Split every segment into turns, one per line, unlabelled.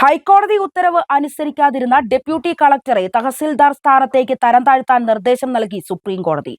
ഹൈക്കോടതി ഉത്തരവ് അനുസരിക്കാതിരുന്ന ഡെപ്യൂട്ടി കളക്ടറെ തഹസിൽദാർ സ്ഥാനത്തേക്ക് തരം താഴ്ത്താൻ നിർദ്ദേശം നൽകി സുപ്രീം കോടതി.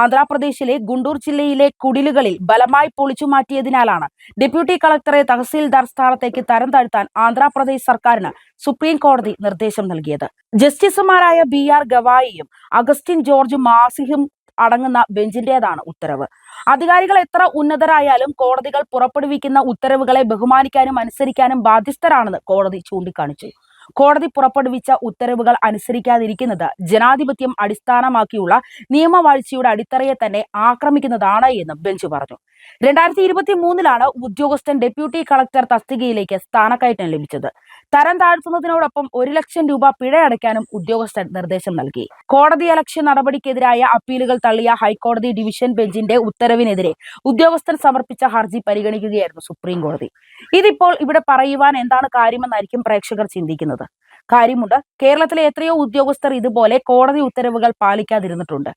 ആന്ധ്രാപ്രദേശിലെ ഗുണ്ടൂർ ജില്ലയിലെ കുടിലുകളിൽ ബലമായി പൊളിച്ചു മാറ്റിയതിനാലാണ് ഡെപ്യൂട്ടി കളക്ടറെ തഹസിൽദാർ സ്ഥാനത്തേക്ക് തരം താഴ്ത്താൻ ആന്ധ്രാപ്രദേശ് സർക്കാരിന് സുപ്രീം കോടതി നിർദ്ദേശം നൽകിയത്. ജസ്റ്റിസുമാരായ ബി ആർ ഗവായിയും അഗസ്റ്റിൻ ജോർജ് മാസിയും അടങ്ങുന്ന ബെഞ്ചിന്റേതാണ് ഉത്തരവ്. അധികാരികൾ എത്ര ഉന്നതരായാലും കോടതികൾ പുറപ്പെടുവിക്കുന്ന ഉത്തരവുകളെ ബഹുമാനിക്കാനും അനുസരിക്കാനും ബാധ്യസ്ഥരാണെന്ന് കോടതി ചൂണ്ടിക്കാണിച്ചു. കോടതി പുറപ്പെടുവിച്ച ഉത്തരവുകൾ അനുസരിക്കാതിരിക്കുന്നത് ജനാധിപത്യം അടിസ്ഥാനമാക്കിയുള്ള നിയമവാഴ്ചയുടെ അടിത്തറയെ തന്നെ ആക്രമിക്കുന്നതാണ് എന്ന് ബെഞ്ച് പറഞ്ഞു. രണ്ടായിരത്തി ഇരുപത്തി മൂന്നിലാണ് ഉദ്യോഗസ്ഥൻ ഡെപ്യൂട്ടി കളക്ടർ തസ്തികയിലേക്ക് സ്ഥാനക്കയറ്റം ലഭിച്ചത്. തരം താഴ്ത്തുന്നതിനോടൊപ്പം ഒരു ലക്ഷം രൂപ പിഴ അടയ്ക്കാനും ഉദ്യോഗസ്ഥൻ നിർദ്ദേശം നൽകി. കോടതി അലക്ഷ്യ നടപടിക്കെതിരായ അപ്പീലുകൾ തള്ളിയ ഹൈക്കോടതി ഡിവിഷൻ ബെഞ്ചിന്റെ ഉത്തരവിനെതിരെ ഉദ്യോഗസ്ഥൻ സമർപ്പിച്ച ഹർജി പരിഗണിക്കുകയായിരുന്നു സുപ്രീം കോടതി. ഇതിപ്പോൾ ഇവിടെ പറയുവാൻ എന്താണ് കാര്യമെന്നായിരിക്കും പ്രേക്ഷകർ ചിന്തിക്കുന്നത്. കാര്യമുണ്ട് കേരളത്തിലെ എത്രയോ ഉദ്യോഗസ്ഥർ ഇതുപോലെ കോടതി ഉത്തരവുകൾ പാലിക്കാതിരുന്നിട്ടുണ്ട്.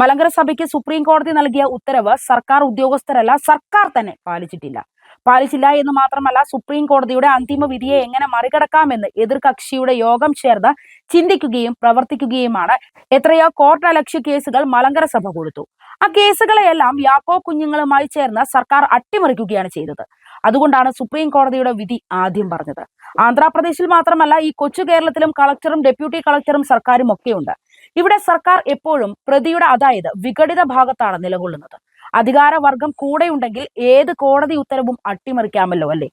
മലങ്കര സഭയ്ക്ക് സുപ്രീം കോടതി നൽകിയ ഉത്തരവ് സർക്കാർ ഉദ്യോഗസ്ഥരല്ല സർക്കാർ തന്നെ പാലിച്ചിട്ടില്ല. പാലിച്ചില്ല എന്ന് മാത്രമല്ല സുപ്രീം കോടതിയുടെ അന്തിമ വിധിയെ എങ്ങനെ മറികടക്കാമെന്ന് എതിർകക്ഷിയുടെ യോഗം ചേർന്ന് ചിന്തിക്കുകയും പ്രവർത്തിക്കുകയുമാണ്. എത്രയോ കോർട്ട് അലക്ഷ്യ കേസുകൾ മലങ്കര സഭ കൊടുത്തു. ആ കേസുകളെയെല്ലാം യാക്കോ കുഞ്ഞുങ്ങളുമായി ചേർന്ന് സർക്കാർ അട്ടിമറിക്കുകയാണ് ചെയ്തത്. അതുകൊണ്ടാണ് സുപ്രീം കോടതിയുടെ വിധി ആദ്യം പറഞ്ഞത്. ആന്ധ്രാപ്രദേശിൽ മാത്രമല്ല ഈ കൊച്ചു കേരളത്തിലും കളക്ടറും ഡെപ്യൂട്ടി കളക്ടറും സർക്കാരും ഒക്കെയുണ്ട്. ഇവിടെ സർക്കാർ എപ്പോഴും പ്രതിയുടെ അതായത് വിഘടിത ഭാഗത്താണ് നിലകൊള്ളുന്നത്. അധികാരവർഗം കൂടെയുണ്ടെങ്കിൽ ഏത് കോടതി ഉത്തരവും അട്ടിമറിക്കാമല്ലോ അല്ലേ?